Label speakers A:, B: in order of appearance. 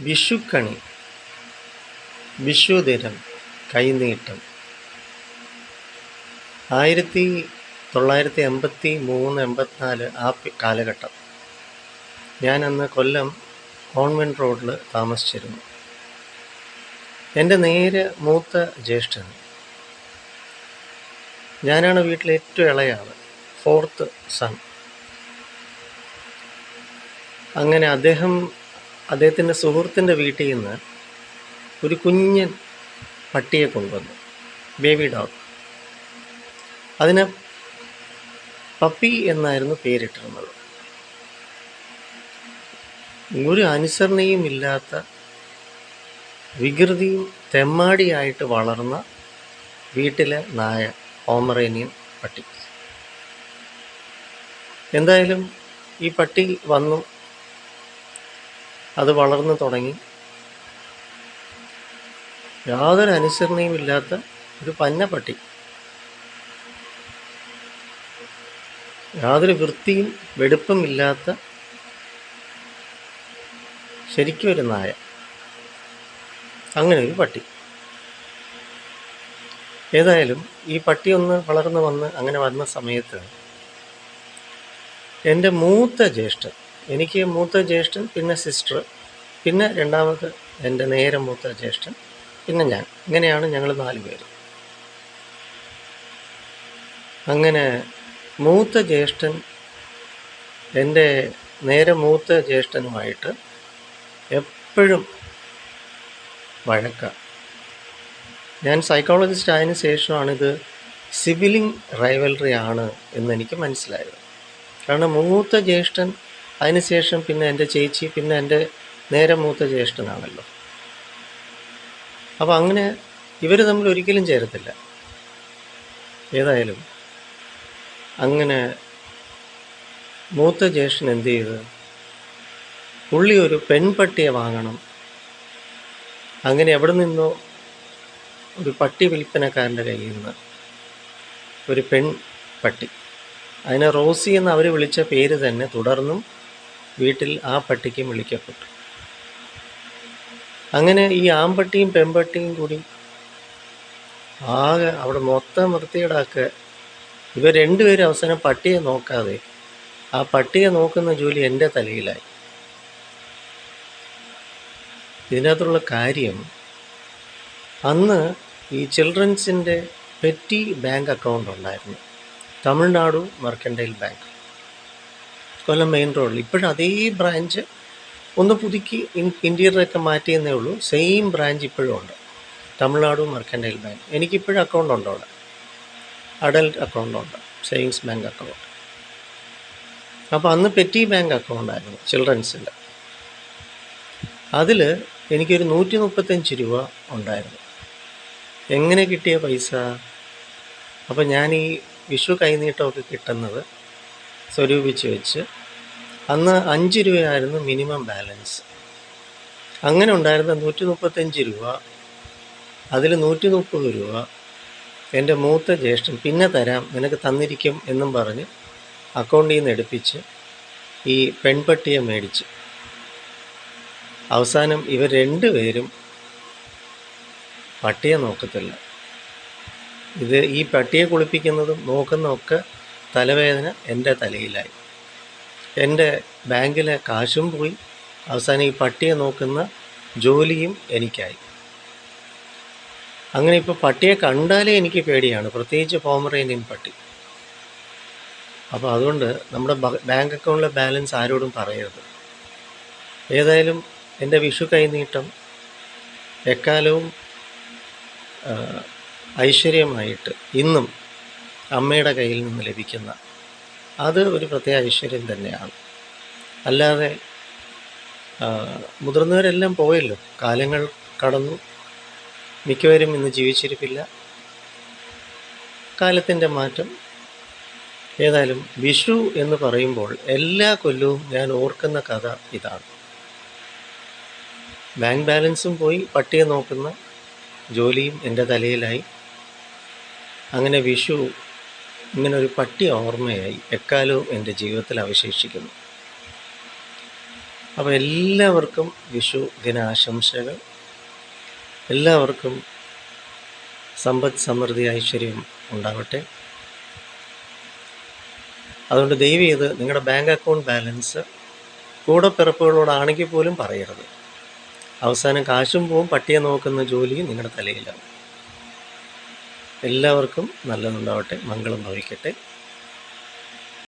A: വിഷുക്കണി വിഷുദിനം കൈനീട്ടം. ആയിരത്തി തൊള്ളായിരത്തി എൺപത്തി മൂന്ന് എൺപത്തിനാല് ആ കാലഘട്ടം. ഞാൻ അന്ന് കൊല്ലം കോൺവെന്റ് റോഡിൽ താമസിച്ചിരുന്നു. എന്റെ നേരെ മൂത്ത ജ്യേഷ്ഠൻ. ഞാനാണ് വീട്ടിലെ ഏറ്റവും ഇളയാൾ ഫോർത്ത് സൺ. അങ്ങനെ അദ്ദേഹം അദ്ദേഹത്തിന്റെ സുഹൃത്തിന്റെ വീട്ടിൽ നിന്ന് ഒരു കുഞ്ഞൻ പട്ടിയെ കൊണ്ടുവന്നു. ബേബി ഡോഗ് അതിന് പപ്പി എന്നായിരുന്നു പേരിട്ടിരുന്നത്. ഒരു അനുസരണയും ഇല്ലാത്ത വികൃതിയും തെമ്മാടിയായിട്ട് വളർന്ന വീട്ടിലെ നായ ഓമറേനിയൻ പട്ടി. എന്തായാലും ഈ പട്ടി വന്നു അത് വളർന്നു തുടങ്ങി. യാതൊരു അനുസരണയും ഇല്ലാത്ത ഒരു പന്ന പട്ടി യാതൊരു വൃത്തിയും വെടുപ്പും ഇല്ലാത്ത ശരിക്കും ഒരു നായ. അങ്ങനെ ഒരു പട്ടി. ഏതായാലും ഈ പട്ടി ഒന്ന് വളർന്നു വന്ന് അങ്ങനെ വന്ന സമയത്ത് എന്റെ മൂത്ത ജ്യേഷ്ഠൻ എനിക്ക് മൂത്ത ജ്യേഷ്ഠൻ പിന്നെ സിസ്റ്റർ പിന്നെ രണ്ടാമത് എന്റെ നേരെ മൂത്ത ജ്യേഷ്ഠൻ പിന്നെ ഞാൻ. ഇങ്ങനെയാണ് ഞങ്ങൾ നാല് പേര്. അങ്ങനെ മൂത്ത ജ്യേഷ്ഠൻ എന്റെ നേരെ മൂത്ത ജ്യേഷ്ഠനുമായിട്ട് എപ്പോഴും വഴക്ക ഞാൻ സൈക്കോളജിസ്റ്റ് ആയതിനു ശേഷമാണിത് സിവിലിംഗ് റൈവൽറി ആണ് എന്നെനിക്ക് മനസ്സിലായത്. കാരണം മൂത്ത ജ്യേഷ്ഠൻ അതിനുശേഷം പിന്നെ എന്റെ ചേച്ചി പിന്നെ എന്റെ നേരെ മൂത്ത ജ്യേഷ്ഠനാണല്ലോ. അപ്പോൾ അങ്ങനെ ഇവർ തമ്മിൽ ഒരിക്കലും ചേരത്തില്ല. ഏതായാലും അങ്ങനെ മൂത്ത ജ്യേഷ്ഠൻ എന്ത് ചെയ്ത്? പുള്ളി ഒരു പെൺപട്ടിയെ വാങ്ങണം. അങ്ങനെ എവിടെ നിന്നോ ഒരു പട്ടി വിൽപ്പനക്കാരന്റെ കയ്യിൽ നിന്ന് ഒരു പെൺ പട്ടി അതിനെ റോസി എന്ന് അവർ വിളിച്ച പേര് തന്നെ തുടർന്നും വീട്ടിൽ ആ പട്ടിക്കും വിളിക്കപ്പെട്ടു. അങ്ങനെ ഈ ആമ്പട്ടിയും പെമ്പട്ടിയും കൂടി ആകെ അവിടെ മൊത്തം വൃത്തികേടാക്കുക. ഇവർ രണ്ടുപേരും അവസാനം പട്ടിയെ നോക്കാതെ ആ പട്ടിയെ നോക്കുന്ന ജോലി എന്റെ തലയിലായി. ഇതിനകത്തുള്ള കാര്യം അന്ന് ഈ ചിൽഡ്രൻസിന്റെ പെറ്റി ബാങ്ക് അക്കൗണ്ട് ഉണ്ടായിരുന്നു. Tamil Nadu mercantile bank. Kollam main റോഡിൽ. ഇപ്പോഴും അതേ ബ്രാഞ്ച് ഒന്ന് പുതുക്കി ഇന്റീരിയറൊക്കെ മാറ്റിയെന്നേ ഉള്ളൂ. സെയിം ബ്രാഞ്ച് ഇപ്പോഴും ഉണ്ട്. Tamil Nadu mercantile bank. എനിക്കിപ്പോഴും അക്കൗണ്ട് ഉണ്ട് അവിടെ. അഡൽട്ട് അക്കൗണ്ട് ഉണ്ട്. Savings bank account. അപ്പോൾ അന്ന് പെറ്റി ബാങ്ക് അക്കൗണ്ട് ആയിരുന്നു ചിൽഡ്രൻസിന്റെ. അതിൽ എനിക്കൊരു നൂറ്റി മുപ്പത്തഞ്ച് രൂപ ഉണ്ടായിരുന്നു. എങ്ങനെ കിട്ടിയ പൈസ? അപ്പോൾ ഞാൻ ഈ വിഷു കൈനീട്ടമൊക്കെ കിട്ടുന്നത് സ്വരൂപിച്ച് വെച്ച് അന്ന് അഞ്ച് രൂപയായിരുന്നു മിനിമം ബാലൻസ്. അങ്ങനെ ഉണ്ടായിരുന്ന നൂറ്റി മുപ്പത്തഞ്ച് രൂപ അതിൽ നൂറ്റി മുപ്പത് രൂപ എന്റെ മൂത്ത ജ്യേഷ്ഠൻ പിന്നെ തരാം നിനക്ക് തന്നിരിക്കും എന്നും പറഞ്ഞ് അക്കൗണ്ടിൽ നിന്ന് എടുപ്പിച്ച് ഈ പെൺപട്ടിയെ മേടിച്ച്. അവസാനം ഇവർ രണ്ടുപേരും പട്ടിയെ നോക്കത്തില്ല. ഇത് ഈ പട്ടിയെ കുളിപ്പിക്കുന്നതും നോക്കുന്നതൊക്കെ തലവേദന എന്റെ തലയിലായി. എന്റെ ബാങ്കിലെ കാശും പോയി. അവസാനം ഈ പട്ടിയെ നോക്കുന്ന ജോലിയും എനിക്കായി. അങ്ങനെ ഇപ്പോൾ പട്ടിയെ കണ്ടാലേ എനിക്ക് പേടിയാണ്. പ്രത്യേകിച്ച് പോമറേനിയൻ പട്ടി. അപ്പോൾ അതുകൊണ്ട് നമ്മുടെ ബാങ്ക് അക്കൗണ്ടിലെ ബാലൻസ് ആരോടും പറയരുത്. ഏതായാലും എന്റെ വിഷു കൈനീട്ടം എക്കാലവും ഐശ്വര്യമായിട്ട് ഇന്നും അമ്മയുടെ കയ്യിൽ നിന്ന് ലഭിക്കുന്ന അത് ഒരു പ്രത്യേക ഐശ്വര്യം തന്നെയാണ്. അല്ലാതെ മുതിർന്നവരെല്ലാം പോയല്ലോ. കാലങ്ങൾ കടന്നു. മിക്കവരും ഇന്ന് ജീവിച്ചിരിപ്പില്ല. കാലത്തിന്റെ മാറ്റം. ഏതായാലും വിഷു എന്ന് പറയുമ്പോൾ എല്ലാ കൊല്ലവും ഞാൻ ഓർക്കുന്ന കഥ ഇതാണ്. ബാങ്ക് ബാലൻസും പോയി പട്ടിയെ നോക്കുന്ന ജോലിയും എന്റെ തലയിലായി. അങ്ങനെ വിഷു ഇങ്ങനെ ഒരു പട്ടി ഓർമ്മയായി എക്കാലവും എന്റെ ജീവിതത്തിൽ അവശേഷിക്കുന്നു. അപ്പോൾ എല്ലാവർക്കും വിഷു ദിനാശംസകൾ. എല്ലാവർക്കും സമ്പദ് സമൃദ്ധി ഐശ്വര്യം ഉണ്ടാവട്ടെ. അതുകൊണ്ട് ദയവ് ചെയ്ത് നിങ്ങളുടെ ബാങ്ക് അക്കൗണ്ട് ബാലൻസ് കൂടെ പിറപ്പുകളോടാണെങ്കിൽ പോലും പറയരുത്. അവസാനം കാശും പോവും പട്ടിയെ നോക്കുന്ന ജോലിയും നിങ്ങളുടെ തലയിലാണ്. എല്ലാവർക്കും നല്ലതുണ്ടാവട്ടെ മംഗളം ഭവിക്കട്ടെ.